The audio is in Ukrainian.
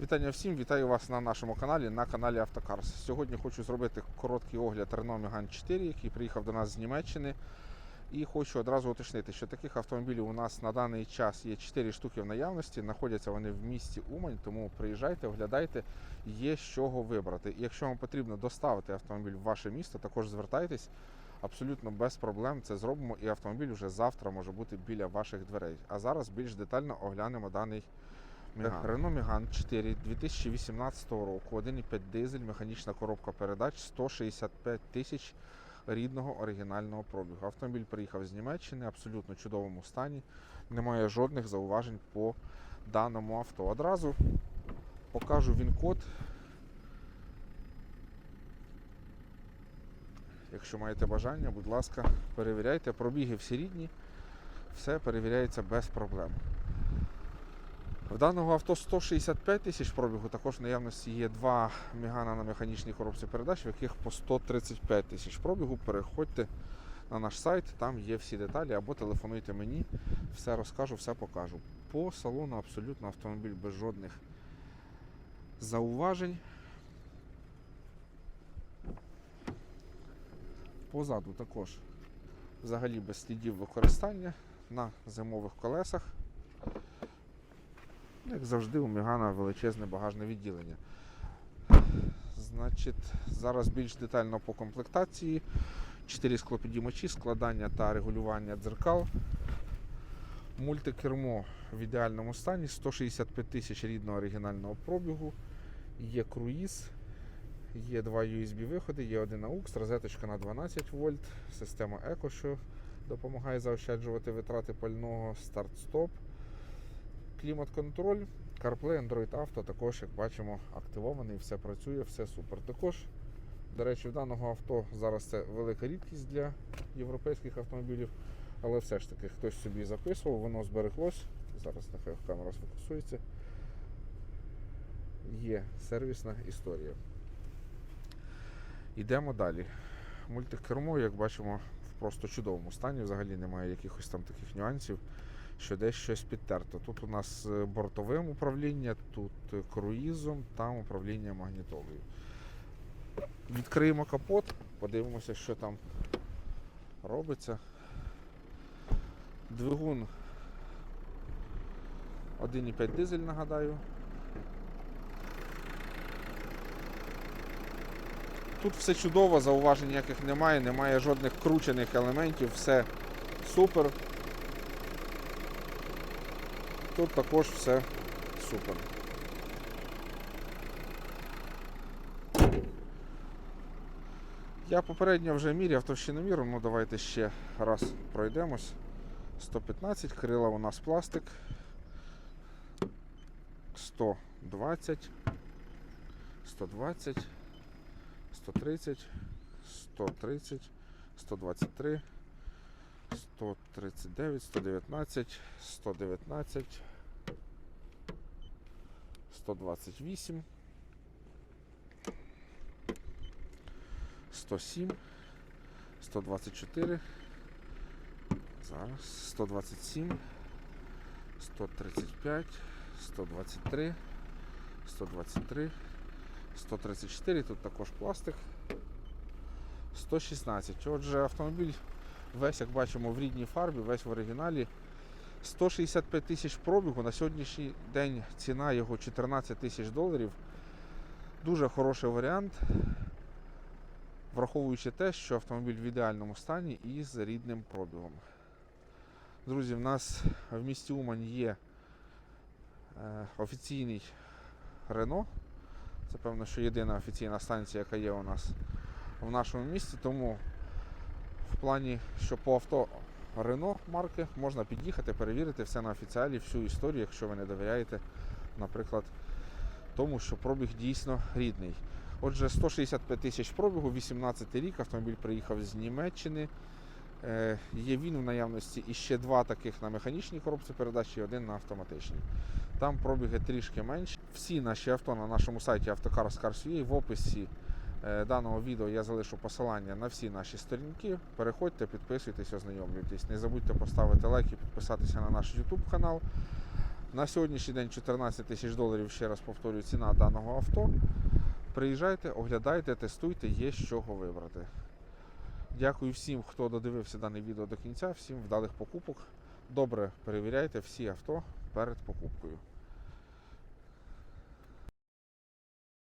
Вітання всім, вітаю вас на нашому каналі, на каналі Автокарс. Сьогодні хочу зробити короткий огляд Renault Megane 4, який приїхав до нас з Німеччини. І хочу одразу уточнити, що таких автомобілів у нас на даний час є 4 штуки в наявності. Знаходяться вони в місті Умань, тому приїжджайте, оглядайте, є з чого вибрати. І якщо вам потрібно доставити автомобіль в ваше місто, також звертайтесь. Абсолютно без проблем це зробимо, і автомобіль вже завтра може бути біля ваших дверей. А зараз більш детально оглянемо даний Меган. Renault Megane 4 2018 року, 1,5 дизель, механічна коробка передач, 165 тисяч рідного оригінального пробігу. Автомобіль приїхав з Німеччини, абсолютно чудовому стані. Немає жодних зауважень по даному авто. Одразу покажу він-код. Якщо маєте бажання, будь ласка, перевіряйте. Пробіги всі рідні, все перевіряється без проблем. В даного авто 165 тисяч пробігу, також в наявності є два Мегана на механічній коробці передач, в яких по 135 тисяч пробігу. Переходьте на наш сайт, там є всі деталі, або телефонуйте мені, все розкажу, все покажу. По салону абсолютно автомобіль без жодних зауважень. Позаду також взагалі без слідів використання на зимових колесах. Як завжди, у Мегана величезне багажне відділення. Значить, зараз більш детально по комплектації. 4 склопідіймачі, складання та регулювання дзеркал. Мультикермо в ідеальному стані, 165 тисяч рідного оригінального пробігу. Є круїз, є два USB-виходи, є один AUX, розеточка на 12 вольт, система Eco, що допомагає заощаджувати витрати пального, старт-стоп. Клімат-контроль, CarPlay, Android Auto також, як бачимо, активований, все працює, все супер. Також, до речі, в даного авто зараз це велика рідкість для європейських автомобілів, але все ж таки хтось собі записував, воно збереглось. Зараз нехай камера сфокусується. Є сервісна історія. Йдемо далі. Мультикермо, як бачимо, в просто чудовому стані, взагалі немає якихось там таких нюансів що десь щось підтерто. Тут у нас е, бортовим управління, тут е, круїзом, там управління магнітолою. Відкриємо капот, подивимося, що там робиться. Двигун 1,5 дизель, нагадаю. Тут все чудово, зауважень ніяких немає, немає жодних кручених елементів, все супер. Тут також все супер. Я попередньо вже міряв товщиноміру, ну давайте ще раз пройдемось. 115, крила у нас пластик. 120, 120, 130, 130, 123. 139, 119, 119, 128, 107, 124, зараз 127, 135, 123, 123, 134, тут також пластик, 116. Отже, автомобіль весь, як бачимо, в рідній фарбі, весь в оригіналі. 165 тисяч пробігу. На сьогоднішній день ціна його 14 тисяч доларів. Дуже хороший варіант, враховуючи те, що автомобіль в ідеальному стані і з рідним пробігом. Друзі, в нас в місті Умань є е, офіційний Рено. Це певно, що єдина офіційна станція, яка є у нас в нашому місті, тому в плані, що по авто Renault марки можна під'їхати, перевірити все на офіціалі, всю історію, якщо ви не довіряєте, наприклад, тому, що пробіг дійсно рідний. Отже, 165 тисяч пробігу, 18 рік, автомобіль приїхав з Німеччини. Е, є він в наявності і ще два таких на механічній коробці передач і один на автоматичній. Там пробіги трішки менші. Всі наші авто на нашому сайті Автокарс.Cars.ua в описі даного відео я залишу посилання на всі наші сторінки. Переходьте, підписуйтесь, ознайомлюйтесь. Не забудьте поставити лайк і підписатися на наш YouTube канал. На сьогоднішній день 14 тисяч доларів, ще раз повторюю, ціна даного авто. Приїжджайте, оглядайте, тестуйте, є з чого вибрати. Дякую всім, хто додивився дане відео до кінця, всім вдалих покупок. Добре перевіряйте всі авто перед покупкою.